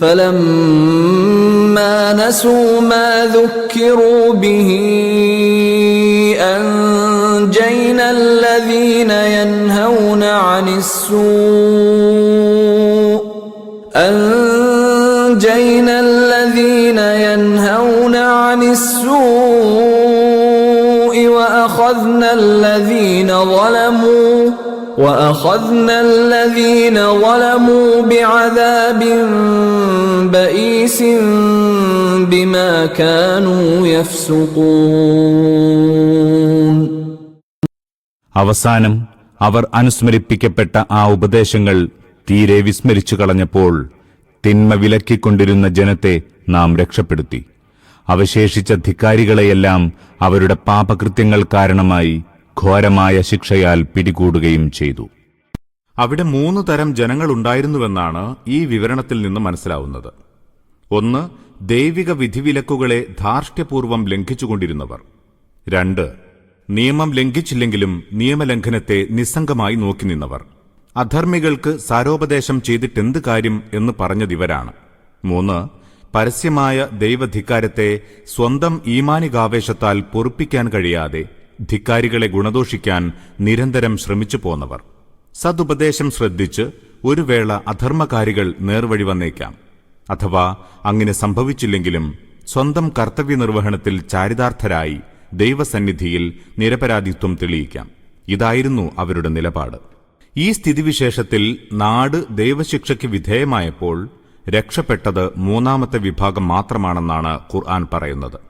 فلما نسوا ما ذكروا به أنجينا الذين ينهون عن السوء. أنجينا الذين ينهون عن السوء وأخذنا الذين ظلموا. وأخذنا الذين ظلموا بعذاب بئيس بما كانوا يفسقون അവസാനം അവർ അനുസ്മരിപ്പിക്കപ്പെട്ട ആ ഉപദേശങ്ങൾ തീരെ വിസ്മരിച്ചു കളഞ്ഞപ്പോൾ തിന്മ വിലക്കിക്കൊണ്ടിരുന്ന ജനത്തെ നാം രക്ഷപ്പെടുത്തി അവശേഷിച്ച ധിക്കാരികളെയെല്ലാം അവരുടെ പാപകൃത്യങ്ങൾ കാരണമായി ഘോരമായ ശിക്ഷയാൽ പിടികൂടുകയും ചെയ്തു. അവിടെ മൂന്ന് തരം ജനങ്ങളുണ്ടായിരുന്നുവെന്നാണ് ഈ വിവരണത്തിൽ നിന്ന് മനസ്സിലാവുന്നത്. ഒന്ന് ദൈവിക വിധിവിലക്കുകളെ ധാർഷ്ട്യപൂർവം ലംഘിച്ചുകൊണ്ടിരുന്നവർ. രണ്ട് നിയമം ലംഘിച്ചില്ലെങ്കിലും നിയമലംഘനത്തെ നിസ്സംഗമായി നോക്കി നിന്നവർ അധർമ്മികൾക്ക് സാരോപദേശം ചെയ്തിട്ടെന്ത് കാര്യം എന്ന് പറഞ്ഞതിവരാണ്. മൂന്ന് പരസ്യമായ ദൈവധിക്കാരത്തെ സ്വന്തം ഈമാനികാവേശത്താൽ പൊറുപ്പിക്കാൻ കഴിയാതെ ധിക്കാരികളെ ഗുണദോഷിക്കാൻ നിരന്തരം ശ്രമിച്ചു പോന്നവർ. സതുപദേശം ശ്രദ്ധിച്ച് ഒരു വേള അധർമ്മകാരികൾ നേർവഴി വന്നേക്കാം. അഥവാ അങ്ങനെ സംഭവിച്ചില്ലെങ്കിലും സ്വന്തം കർത്തവ്യ നിർവഹണത്തിൽ ചാരിതാർത്ഥരായി ദൈവസന്നിധിയിൽ നിരപരാധിത്വം തെളിയിക്കാം. ഇതായിരുന്നു അവരുടെ നിലപാട്. ഈ സ്ഥിതിവിശേഷത്തിൽ നാട് ദൈവശിക്ഷയ്ക്ക് വിധേയമായപ്പോൾ രക്ഷപ്പെട്ടത് മൂന്നാമത്തെ വിഭാഗം മാത്രമാണെന്നാണ് ഖുർആൻ പറയുന്നത്.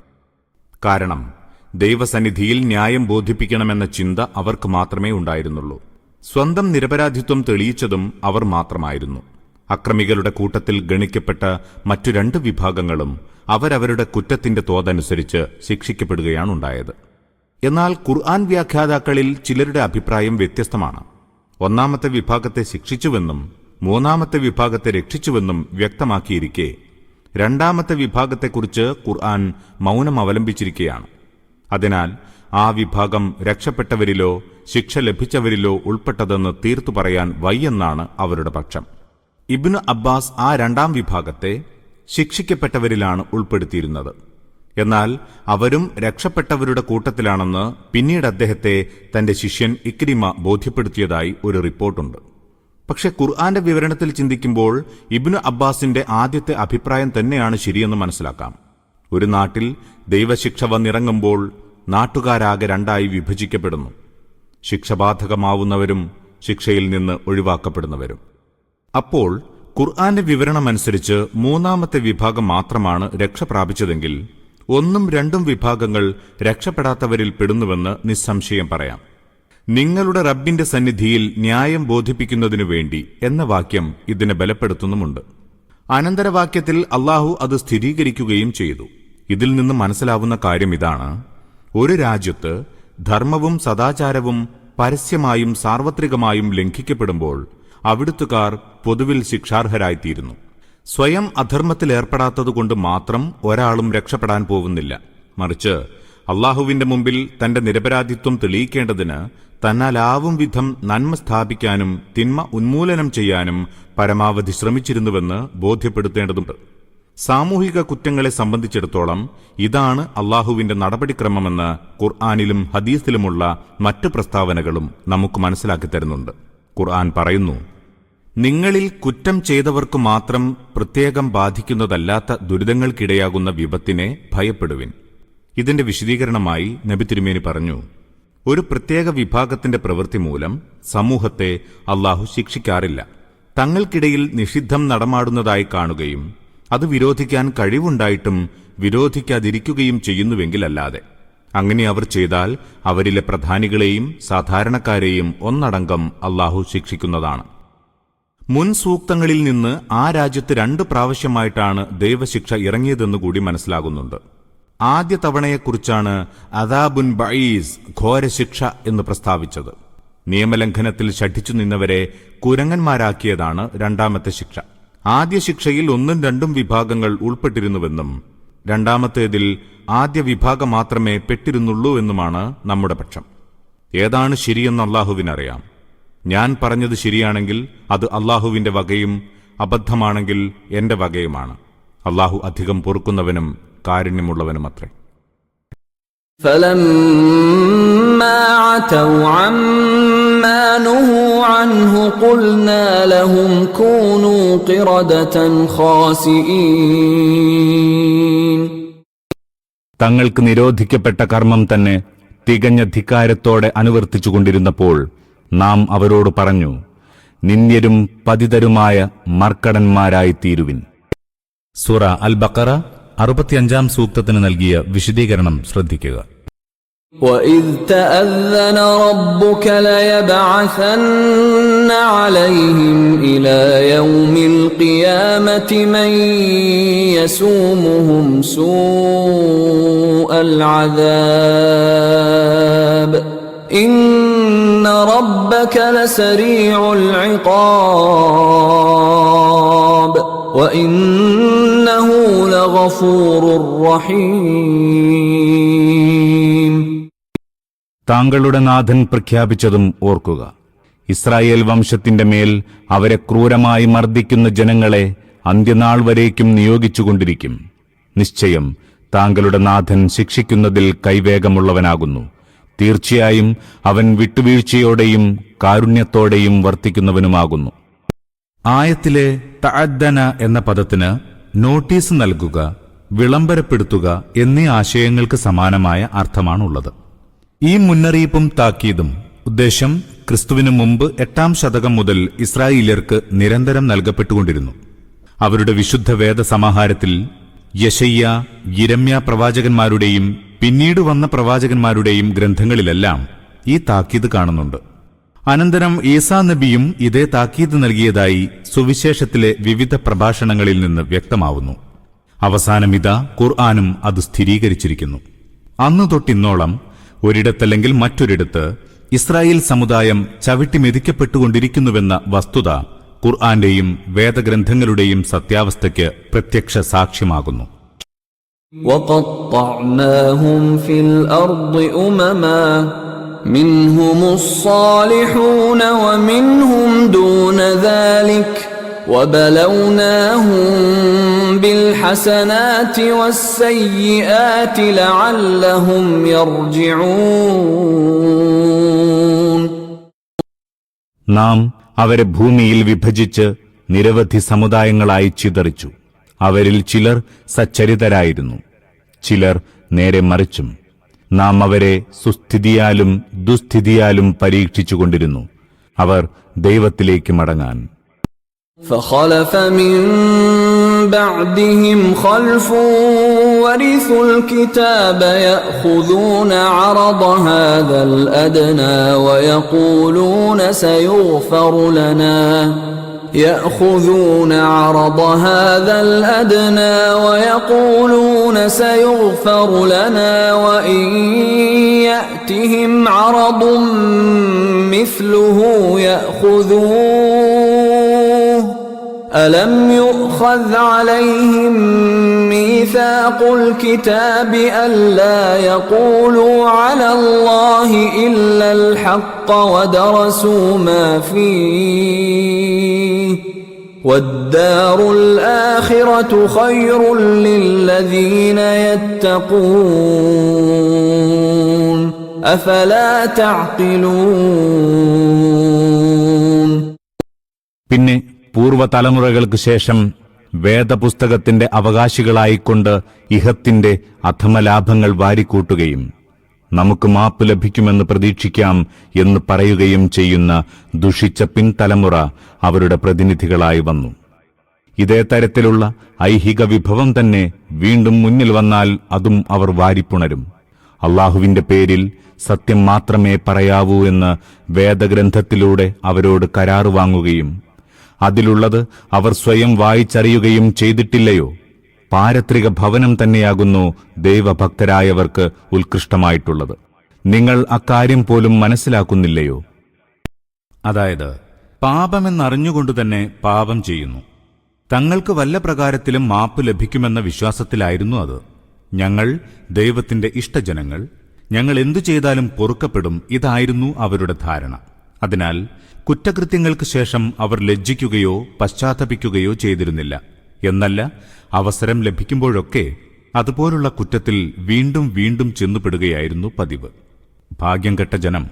കാരണം ദൈവസന്നിധിയിൽ ന്യായം ബോധിപ്പിക്കണമെന്ന ചിന്ത അവർക്ക് മാത്രമേ ഉണ്ടായിരുന്നുള്ളൂ. സ്വന്തം നിരപരാധിത്വം തെളിയിച്ചതും അവർ മാത്രമായിരുന്നു. അക്രമികളുടെ കൂട്ടത്തിൽ ഗണിക്കപ്പെട്ട മറ്റു രണ്ട് വിഭാഗങ്ങളും അവരവരുടെ കുറ്റത്തിന്റെ തോതനുസരിച്ച് ശിക്ഷിക്കപ്പെടുകയാണുണ്ടായത് എന്നാൽ ഖുർആൻ വ്യാഖ്യാതാക്കളിൽ ചിലരുടെ അഭിപ്രായം വ്യത്യസ്തമാണ്. ഒന്നാമത്തെ വിഭാഗത്തെ ശിക്ഷിച്ചുവെന്നും മൂന്നാമത്തെ വിഭാഗത്തെ രക്ഷിച്ചുവെന്നും വ്യക്തമാക്കിയിരിക്കെ രണ്ടാമത്തെ വിഭാഗത്തെക്കുറിച്ച് ഖുർആൻ മൗനം അവലംബിച്ചിരിക്കുകയാണ് അതിനാൽ ആ വിഭാഗം രക്ഷപ്പെട്ടവരിലോ ശിക്ഷ ലഭിച്ചവരിലോ ഉൾപ്പെട്ടതെന്ന് തീർത്തു പറയാൻ വയ്യെന്നാണ് അവരുടെ പക്ഷം. ഇബ്നു അബ്ബാസ് ആ രണ്ടാം വിഭാഗത്തെ ശിക്ഷിക്കപ്പെട്ടവരിലാണ് ഉൾപ്പെടുത്തിയിരുന്നത്. എന്നാൽ അവരും രക്ഷപ്പെട്ടവരുടെ കൂട്ടത്തിലാണെന്ന് പിന്നീട് അദ്ദേഹത്തെ തന്റെ ശിഷ്യൻ ഇക്രിമ ബോധ്യപ്പെടുത്തിയതായി ഒരു റിപ്പോർട്ടുണ്ട്. പക്ഷെ ഖുർആന്റെ വിവരണത്തിൽ ചിന്തിക്കുമ്പോൾ ഇബ്നു അബ്ബാസിന്റെ ആദ്യത്തെ അഭിപ്രായം തന്നെയാണ് ശരിയെന്ന് മനസ്സിലാക്കാം. ഒരു നാട്ടിൽ ദൈവശിക്ഷ വന്നിറങ്ങുമ്പോൾ നാട്ടുകാരാകെ രണ്ടായി വിഭജിക്കപ്പെടുന്നു. ശിക്ഷബാധകമാവുന്നവരും ശിക്ഷയിൽ നിന്ന് ഒഴിവാക്കപ്പെടുന്നവരും. അപ്പോൾ ഖുർആന്റെ വിവരണമനുസരിച്ച് മൂന്നാമത്തെ വിഭാഗം മാത്രമാണ് രക്ഷ പ്രാപിച്ചതെങ്കിൽ ഒന്നും രണ്ടും വിഭാഗങ്ങൾ രക്ഷപ്പെടാത്തവരിൽ പെടുന്നുവെന്ന് നിസ്സംശയം പറയാം. നിങ്ങളുടെ റബ്ബിന്റെ സന്നിധിയിൽ ന്യായം ബോധിപ്പിക്കുന്നതിനു വേണ്ടി എന്ന വാക്യം ഇതിനെ ബലപ്പെടുത്തുന്നുമുണ്ട്. അനന്തരവാക്യത്തിൽ അള്ളാഹു അത് സ്ഥിരീകരിക്കുകയും ചെയ്തു. ഇതിൽ നിന്ന് മനസ്സിലാവുന്ന കാര്യം ഇതാണ്. ഒരു രാജ്യത്ത് ധർമ്മവും സദാചാരവും പരസ്യമായും സാർവത്രികമായും ലംഘിക്കപ്പെടുമ്പോൾ അവിടുത്തുകാർ പൊതുവിൽ ശിക്ഷാർഹരായിത്തീരുന്നു. സ്വയം അധർമ്മത്തിലേർപ്പെടാത്തതുകൊണ്ട് മാത്രം ഒരാളും രക്ഷപ്പെടാൻ പോകുന്നില്ല. മറിച്ച് അള്ളാഹുവിന്റെ മുമ്പിൽ തന്റെ നിരപരാധിത്വം തെളിയിക്കേണ്ടതിന് തന്നാലാവും വിധം നന്മ സ്ഥാപിക്കാനും തിന്മ ഉന്മൂലനം ചെയ്യാനും പരമാവധി ശ്രമിച്ചിരുന്നുവെന്ന് ബോധ്യപ്പെടുത്തേണ്ടതുണ്ട്. സാമൂഹിക കുറ്റങ്ങളെ സംബന്ധിച്ചിടത്തോളം ഇതാണ് അള്ളാഹുവിന്റെ നടപടിക്രമമെന്ന് ഖുർആാനിലും ഹദീസിലുമുള്ള മറ്റ് പ്രസ്താവനകളും നമുക്ക് മനസ്സിലാക്കി തരുന്നുണ്ട്. ഖുർആൻ പറയുന്നു നിങ്ങളിൽ കുറ്റം ചെയ്തവർക്ക് മാത്രം പ്രത്യേകം ബാധിക്കുന്നതല്ലാത്ത ദുരിതങ്ങൾക്കിടയാകുന്ന വിപത്തിനെ ഭയപ്പെടുവിൻ. ഇതിന്റെ വിശദീകരണമായി നബി തിരുമേനി പറഞ്ഞു ഒരു പ്രത്യേക വിഭാഗത്തിന്റെ പ്രവൃത്തി മൂലം സമൂഹത്തെ അള്ളാഹു ശിക്ഷിക്കാറില്ല. തങ്ങൾക്കിടയിൽ നിഷിദ്ധം നടമാടുന്നതായി കാണുകയും അത് വിരോധിക്കാൻ കഴിവുണ്ടായിട്ടും വിരോധിക്കാതിരിക്കുകയും ചെയ്യുന്നുവെങ്കിലല്ലാതെ. അങ്ങനെ അവർ ചെയ്താൽ അവരിലെ പ്രധാനികളെയും സാധാരണക്കാരെയും ഒന്നടങ്കം അള്ളാഹു ശിക്ഷിക്കുന്നതാണ്. മുൻ സൂക്തങ്ങളിൽ നിന്ന് ആ രാജ്യത്ത് രണ്ട് പ്രാവശ്യമായിട്ടാണ് ദൈവശിക്ഷ ഇറങ്ങിയതെന്ന് കൂടി മനസ്സിലാകുന്നുണ്ട്. ആദ്യ തവണയെക്കുറിച്ചാണ് അദാബുൻ ബൈസ് ഘോരശിക്ഷ എന്ന് പ്രസ്താവിച്ചത്. നിയമലംഘനത്തിൽ ഷഠിച്ചു നിന്നവരെ കുരങ്ങന്മാരാക്കിയതാണ് രണ്ടാമത്തെ ശിക്ഷ. ആദ്യ ശിക്ഷയിൽ ഒന്നും രണ്ടും വിഭാഗങ്ങൾ ഉൾപ്പെട്ടിരുന്നുവെന്നും രണ്ടാമത്തേതിൽ ആദ്യ വിഭാഗം മാത്രമേ പെട്ടിരുന്നുള്ളൂ എന്നുമാണ് നമ്മുടെ പക്ഷം ഏതാണ് ശരിയെന്ന് അള്ളാഹുവിനറിയാം ഞാൻ പറഞ്ഞത് ശരിയാണെങ്കിൽ അത് അള്ളാഹുവിന്റെ വകയും അബദ്ധമാണെങ്കിൽ എന്റെ വകയുമാണ് അള്ളാഹു അധികം പൊറുക്കുന്നവനും കാരുണ്യമുള്ളവനുമത്രേ فلما عتوا عما نهوا عنه قلنا لهم كونوا قردة خاسئين തങ്ങൾക്ക് നിരോധിക്കപ്പെട്ട കർമ്മം തന്നെ തികഞ്ഞ ധിക്കാരത്തോടെ അനുവർത്തിച്ചുകൊണ്ടിരുന്നപ്പോൾ നാം അവരോട് പറഞ്ഞു നിന്ദ്യരും പതിതരുമായ മർക്കടന്മാരായിത്തീരുവിൻ സൂറ അൽ ബക്കറ അറുപത്തിയഞ്ചാം സൂക്തത്തിന് നൽകിയ വിശദീകരണം ശ്രദ്ധിക്കുക وإذ تأذن ربك ليبعثن عليهم إلى يوم القيامة من يسومهم سوء العذاب إن ربك لسريع العقاب وإنه لغفور رحيم താങ്കളുടെ നാഥൻ പ്രഖ്യാപിച്ചതും ഓർക്കുക. ഇസ്രായേൽ വംശത്തിന്റെ മേൽ അവരെ ക്രൂരമായി മർദ്ദിക്കുന്ന ജനങ്ങളെ അന്ത്യനാൾ വരേക്കും നിയോഗിച്ചുകൊണ്ടിരിക്കും. നിശ്ചയം താങ്കളുടെ നാഥൻ ശിക്ഷിക്കുന്നതിൽ കൈവേഗമുള്ളവനാകുന്നു. തീർച്ചയായും അവൻ വിട്ടുവീഴ്ചയോടെയും കാരുണ്യത്തോടെയും വർത്തിക്കുന്നവനുമാകുന്നു. ആയത്തിലെ തഅദ്ദന എന്ന പദത്തിന് നോട്ടീസ് നൽകുക വിളംബരപ്പെടുത്തുക എന്നീ ആശയങ്ങൾക്ക് സമാനമായ അർത്ഥമാണുള്ളത്. ഈ മുന്നറിയിപ്പും താക്കീതും ഉദ്ദേശം ക്രിസ്തുവിനു മുമ്പ് എട്ടാം ശതകം മുതൽ ഇസ്രായേലിയർക്ക് നിരന്തരം നൽകപ്പെട്ടുകൊണ്ടിരുന്നു. അവരുടെ വിശുദ്ധ വേദ സമാഹാരത്തിൽ യശയ്യ ഇരമ്യ പ്രവാചകന്മാരുടെയും പിന്നീട് വന്ന പ്രവാചകന്മാരുടെയും ഗ്രന്ഥങ്ങളിലെല്ലാം ഈ താക്കീത് കാണുന്നുണ്ട്. അനന്തരം ഈസാ നബിയും ഇതേ താക്കീത് നൽകിയതായി സുവിശേഷത്തിലെ വിവിധ പ്രഭാഷണങ്ങളിൽ നിന്ന് വ്യക്തമാവുന്നു. അവസാനമിതാ ഖുർആാനും അത് സ്ഥിരീകരിച്ചിരിക്കുന്നു. അന്നു തൊട്ടിന്നോളം ഒരിടത്തല്ലെങ്കിൽ മറ്റൊരിടത്ത് ഇസ്രായേൽ സമുദായം ചവിട്ടി മെതിക്കപ്പെട്ടുകൊണ്ടിരിക്കുന്നുവെന്ന വസ്തുത ഖുർആന്റെയും വേദഗ്രന്ഥങ്ങളുടെയും സത്യാവസ്ഥയ്ക്ക് പ്രത്യക്ഷ സാക്ഷ്യമാകുന്നു وقطعناهم في الارض امما منهم الصالحون ومنهم دون ذلك وبلوناهم بالحسنات والسيئات لعلهم يرجعون നാം അവരെ ഭൂമിയിൽ വിഭജിച്ച് നിരവധി സമുദായങ്ങളായി ചിതറിച്ചു അവരിൽ ചിലർ സച്ചരിതരായിരുന്നു ചിലർ നേരെ മറിച്ചും നാം അവരെ സുസ്ഥിതിയാലും ദുസ്ഥിതിയാലും പരീക്ഷിച്ചുകൊണ്ടിരുന്നു അവർ ദൈവത്തിലേക്ക് മടങ്ങാൻ فخلف من بعدهم خلف ورثوا الكتاب يأخذون عرض هذا الأدنى ويقولون سيغفر لنا. يأخذون عرض هذا الأدنى ويقولون سيغفر لنا وإن يأتهم عرض مثله ياخذوه ألم يؤخذ عليهم ميثاق الكتاب ألا يقولوا على الله إلا الحق ودرسوا ما فيه والدار الآخرة خير للذين يتقون أفلا تعقلون പൂർവതലമുറകൾക്ക് ശേഷം വേദപുസ്തകത്തിന്റെ അവകാശികളായിക്കൊണ്ട് ഇഹത്തിന്റെ അധമലാഭങ്ങൾ വാരിക്കൂട്ടുകയും നമുക്ക് മാപ്പ് ലഭിക്കുമെന്ന് പ്രതീക്ഷിക്കാം എന്ന് പറയുകയും ചെയ്യുന്ന ദുഷിച്ച പിൻതലമുറ അവരുടെ പ്രതിനിധികളായി വന്നു. ഇതേ തരത്തിലുള്ള ഐഹിക വിഭവം തന്നെ വീണ്ടും മുന്നിൽ വന്നാൽ അതും അവർ വാരിപ്പുണരും. അള്ളാഹുവിന്റെ പേരിൽ സത്യം മാത്രമേ പറയാവൂ എന്ന് വേദഗ്രന്ഥത്തിലൂടെ അവരോട് കരാറ് വാങ്ങുകയും അതിലുള്ളത് അവർ സ്വയം വായിച്ചറിയുകയും ചെയ്തിട്ടില്ലയോ? പാരത്രിക ഭവനം തന്നെയാകുന്നു ദൈവഭക്തരായവർക്ക് ഉത്കൃഷ്ടമായിട്ടുള്ളത്. നിങ്ങൾ അക്കാര്യം പോലും മനസ്സിലാക്കുന്നില്ലയോ? അതായത് പാപമെന്നറിഞ്ഞുകൊണ്ട് തന്നെ പാപം ചെയ്യുന്നു. തങ്ങൾക്ക് വല്ല പ്രകാരത്തിലും മാപ്പ് ലഭിക്കുമെന്ന വിശ്വാസത്തിലായിരുന്നു അത്. ഞങ്ങൾ ദൈവത്തിന്റെ ഇഷ്ടജനങ്ങൾ. ഞങ്ങൾ എന്തു ചെയ്താലും പൊറുക്കപ്പെടും. ഇതായിരുന്നു അവരുടെ ധാരണ. അതിനാൽ കുറ്റകൃത്യങ്ങൾക്ക് ശേഷം അവർ ലജ്ജിക്കുകയോ പശ്ചാത്തപിക്കുകയോ ചെയ്തിരുന്നില്ല. എന്നല്ല അവസരം ലഭിക്കുമ്പോഴൊക്കെ അതുപോലുള്ള കുറ്റത്തിൽ വീണ്ടും വീണ്ടും ചെന്നുപെടുകയായിരുന്നു പതിവ്. ഭാഗ്യം കെട്ട ജനം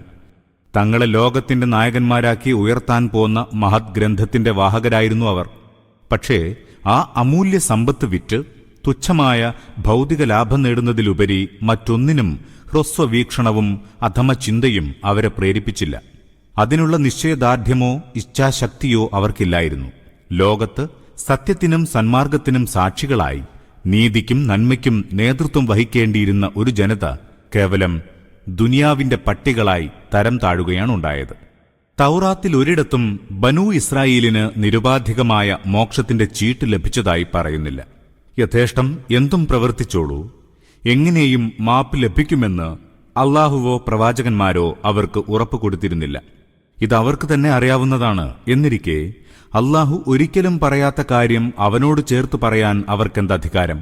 തങ്ങളെ ലോകത്തിന്റെ നായകന്മാരാക്കി ഉയർത്താൻ പോന്ന മഹത് ഗ്രന്ഥത്തിന്റെ വാഹകരായിരുന്നു അവർ. പക്ഷേ ആ അമൂല്യ സമ്പത്ത് വിറ്റ് തുച്ഛമായ ഭൗതിക ലാഭം നേടുന്നതിലുപരി മറ്റൊന്നിനും ഹ്രസ്വവീക്ഷണവും അധമ ചിന്തയും അവരെ പ്രേരിപ്പിച്ചില്ല. അതിനുള്ള നിശ്ചയദാർഢ്യമോ ഇച്ഛാശക്തിയോ അവർക്കില്ലായിരുന്നു. ലോകത്ത് സത്യത്തിനും സന്മാർഗത്തിനും സാക്ഷികളായി നീതിക്കും നന്മയ്ക്കും നേതൃത്വം വഹിക്കേണ്ടിയിരുന്ന ഒരു ജനത കേവലം ദുനിയാവിന്റെ പട്ടികളായി തരം താഴുകയാണുണ്ടായത്. തൗറാത്തിൽ ഒരിടത്തും ബനു ഇസ്രായേലിന് നിരുപാധികമായ മോക്ഷത്തിന്റെ ചീട്ട് ലഭിച്ചതായി പറയുന്നില്ല. യഥേഷ്ടം എന്തും പ്രവർത്തിച്ചോളൂ. എങ്ങനെയും മാപ്പ് ലഭിക്കുമെന്ന് അള്ളാഹുവോ പ്രവാചകന്മാരോ അവർക്ക് ഉറപ്പു കൊടുത്തിരുന്നില്ല ഇത് അവർക്ക് തന്നെ അറിയാവുന്നതാണ്. എന്നിരിക്കെ അള്ളാഹു ഒരിക്കലും പറയാത്ത കാര്യം അവനോട് ചേർത്ത് പറയാൻ അവർക്കെന്ത് അധികാരം?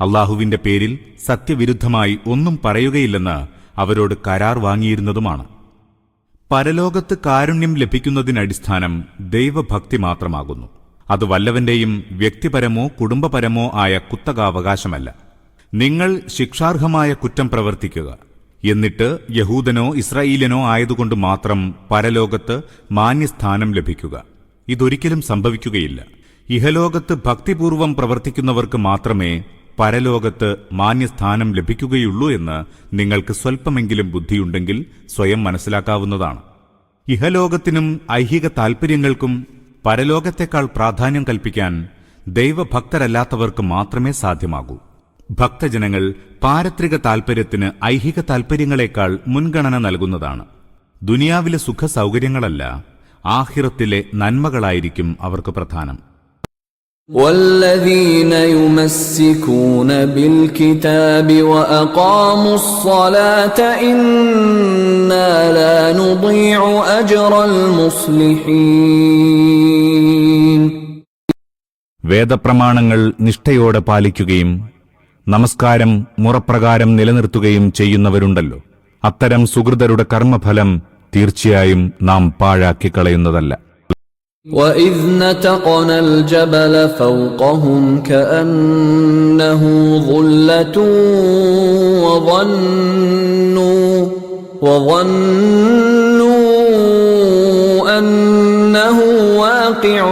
അള്ളാഹുവിന്റെ പേരിൽ സത്യവിരുദ്ധമായി ഒന്നും പറയുകയില്ലെന്ന് അവരോട് കരാർ വാങ്ങിയിരുന്നതുമാണ്. പരലോകത്ത് കാരുണ്യം ലഭിക്കുന്നതിനടിസ്ഥാനം ദൈവഭക്തി മാത്രമാകുന്നു. അത് വല്ലവന്റെയും വ്യക്തിപരമോ കുടുംബപരമോ ആയ കുത്തകാവകാശമല്ല. നിങ്ങൾ ശിക്ഷാർഹമായ കുറ്റം പ്രവർത്തിക്കുക. എന്നിട്ട് യഹൂദനോ ഇസ്രായേലിനോ ആയതുകൊണ്ട് മാത്രം പരലോകത്ത് മാന്യസ്ഥാനം ലഭിക്കുക. ഇതൊരിക്കലും സംഭവിക്കുകയില്ല. ഇഹലോകത്ത് ഭക്തിപൂർവം പ്രവർത്തിക്കുന്നവർക്ക് മാത്രമേ പരലോകത്ത് മാന്യസ്ഥാനം ലഭിക്കുകയുള്ളൂ എന്ന് നിങ്ങൾക്ക് സ്വല്പമെങ്കിലും ബുദ്ധിയുണ്ടെങ്കിൽ സ്വയം മനസ്സിലാക്കാവുന്നതാണ്. ഇഹലോകത്തിനും ഐഹിക താൽപ്പര്യങ്ങൾക്കും പരലോകത്തെക്കാൾ പ്രാധാന്യം കൽപ്പിക്കാൻ ദൈവഭക്തരല്ലാത്തവർക്ക് മാത്രമേ സാധ്യമാകൂ. ഭക്തജനങ്ങൾ പാരത്രിക താൽപ്പര്യത്തിന് ഐഹിക താൽപ്പര്യങ്ങളെക്കാൾ മുൻഗണന നൽകുന്നതാണ് ദുനിയാവിലെ സുഖ സൗകര്യങ്ങളല്ല ആഹിറത്തിലെ നന്മകളായിരിക്കും അവർക്ക് പ്രധാനം والذين يمسكون بالكتاب وأقاموا الصلاة إنا لا نضيع أجر المصلحين വേദപ്രമാണങ്ങൾ നിഷ്ഠയോടെ പാലിക്കുകയും നമസ്കാരം മുറപ്രകാരം നിലനിർത്തുകയും ചെയ്യുന്നവരുണ്ടല്ലോ അത്തരം സുഹൃതരുടെ കർമ്മഫലം തീർച്ചയായും നാം പാഴാക്കി കളയുന്നതല്ല وإذ نتقنا الجبل فوقهم كأنه ظلة وظنوا وظنوا أنه واقع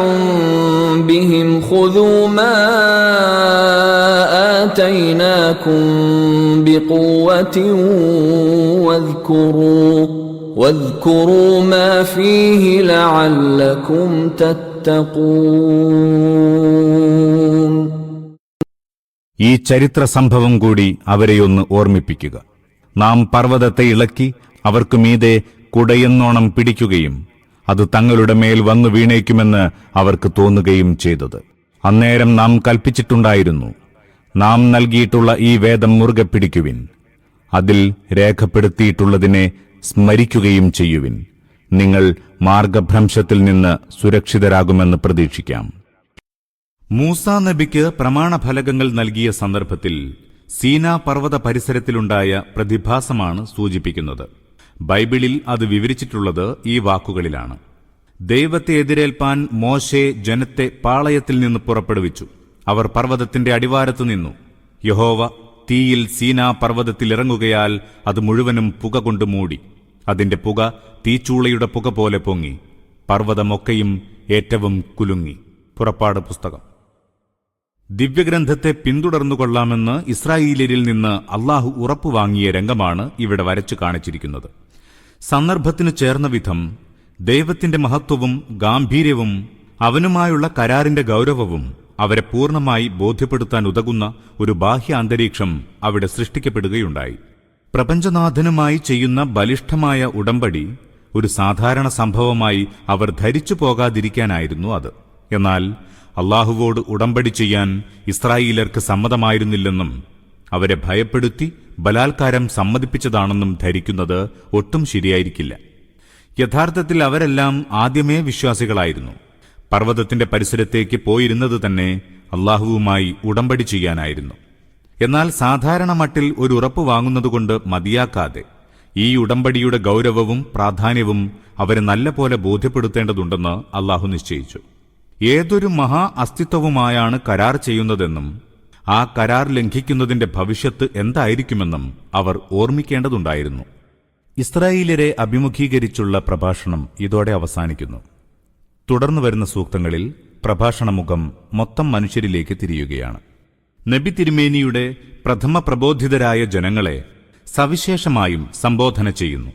بهم خذوا ما آتيناكم بقوة واذكروا واذكروا ما فيه لعلكم تتقون ഈ ചരിത്ര സംഭവം കൂടി അവരെയൊന്ന് ഓർമ്മിപ്പിക്കുക നാം പർവ്വതത്തെ ഇളക്കി അവർക്കു മീതെ കുടയെന്നോണം പിടിക്കുകയും അത് തങ്ങളുടെ മേൽ വന്നു വീണേക്കുമെന്ന് അവർക്ക് തോന്നുകയും ചെയ്തത് അന്നേരം നാം കൽപ്പിച്ചിട്ടുണ്ടായിരുന്നു നാം നൽകിയിട്ടുള്ള ഈ വേദം മുറുകെ പിടിക്കുവിൻ. അതിൽ രേഖപ്പെടുത്തിയിട്ടുള്ളതിനെ സ്മരിക്കുകയും ചെയ്യുവിൻ. നിങ്ങൾ മാർഗഭ്രംശത്തിൽ നിന്ന് സുരക്ഷിതരാകുമെന്ന് പ്രതീക്ഷിക്കാം. മൂസാ നബിക്ക് പ്രമാണഫലകങ്ങൾ നൽകിയ സന്ദർഭത്തിൽ സീനാ പർവത പരിസരത്തിലുണ്ടായ പ്രതിഭാസമാണ് സൂചിപ്പിക്കുന്നത്. ബൈബിളിൽ അത് വിവരിച്ചിട്ടുള്ളത് ഈ വാക്കുകളിലാണ്. ദൈവത്തെ എതിരേൽപ്പാൻ മോശെ ജനത്തെ പാളയത്തിൽ നിന്ന് പുറപ്പെടുവിച്ചു. അവർ പർവതത്തിന്റെ അടിവാരത്തു നിന്നു. യഹോവ തീയിൽ സീനാ പർവതത്തിൽ ഇറങ്ങുകയാൽ അത് മുഴുവനും പുക കൊണ്ട് മൂടി. അതിന്റെ പുക തീച്ചൂളയുടെ പുക പോലെ പൊങ്ങി. പർവതമൊക്കെയും ഏറ്റവും കുലുങ്ങി. പുറപ്പാട് പുസ്തകം. ദിവ്യഗ്രന്ഥത്തെ പിന്തുടർന്നുകൊള്ളാമെന്ന് ഇസ്രായേലിൽ നിന്ന് അള്ളാഹു ഉറപ്പുവാങ്ങിയ രംഗമാണ് ഇവിടെ വരച്ചു കാണിച്ചിരിക്കുന്നത്. സന്ദർഭത്തിനു ചേർന്ന വിധം ദൈവത്തിന്റെ മഹത്വവും ഗാംഭീര്യവും അവനുമായുള്ള കരാറിന്റെ ഗൗരവവും അവരെ പൂർണമായി ബോധ്യപ്പെടുത്താൻ ഉതകുന്ന ഒരു ബാഹ്യ അന്തരീക്ഷം അവിടെ സൃഷ്ടിക്കപ്പെടുകയുണ്ടായി. പ്രപഞ്ചനാഥനുമായി ചെയ്യുന്ന ബലിഷ്ഠമായ ഉടമ്പടി ഒരു സാധാരണ സംഭവമായി അവർ ധരിച്ചു പോകാതിരിക്കാനായിരുന്നു അത്. എന്നാൽ അള്ളാഹുവോട് ഉടമ്പടി ചെയ്യാൻ ഇസ്രായേലർക്ക് സമ്മതമായിരുന്നില്ലെന്നും അവരെ ഭയപ്പെടുത്തി ബലാത്കാരം സമ്മതിപ്പിച്ചതാണെന്നും ധരിക്കുന്നത് ഒട്ടും ശരിയായിരിക്കില്ല. യഥാർത്ഥത്തിൽ അവരെല്ലാം ആദ്യമേ വിശ്വാസികളായിരുന്നു. പർവതത്തിന്റെ പരിസരത്തേക്ക് പോയിരുന്നത് തന്നെ അള്ളാഹുവുമായി ഉടമ്പടി ചെയ്യാനായിരുന്നു. എന്നാൽ സാധാരണ മട്ടിൽ ഒരു ഉറപ്പ് വാങ്ങുന്നതുകൊണ്ട് മതിയാക്കാതെ ഈ ഉടമ്പടിയുടെ ഗൗരവവും പ്രാധാന്യവും അവരെ നല്ലപോലെ ബോധ്യപ്പെടുത്തേണ്ടതുണ്ടെന്ന് അള്ളാഹു നിശ്ചയിച്ചു. ഏതൊരു മഹാ അസ്തിത്വവുമായാണ് കരാർ ചെയ്യുന്നതെന്നും ആ കരാർ ലംഘിക്കുന്നതിന്റെ ഭവിഷ്യത്ത് എന്തായിരിക്കുമെന്നും അവർ ഓർമ്മിക്കേണ്ടതുണ്ടായിരുന്നു. ഇസ്രായേലരെ അഭിമുഖീകരിച്ചുള്ള പ്രഭാഷണം ഇതോടെ അവസാനിക്കുന്നു. തുടർന്നു വരുന്ന സൂക്തങ്ങളിൽ പ്രഭാഷണമുഖം മൊത്തം മനുഷ്യരിലേക്ക് തിരിയുകയാണ്. നബി തിരുമേനിയുടെ പ്രഥമ പ്രബോധിതരായ ജനങ്ങളെ സവിശേഷമായും സംബോധന ചെയ്യുന്നു.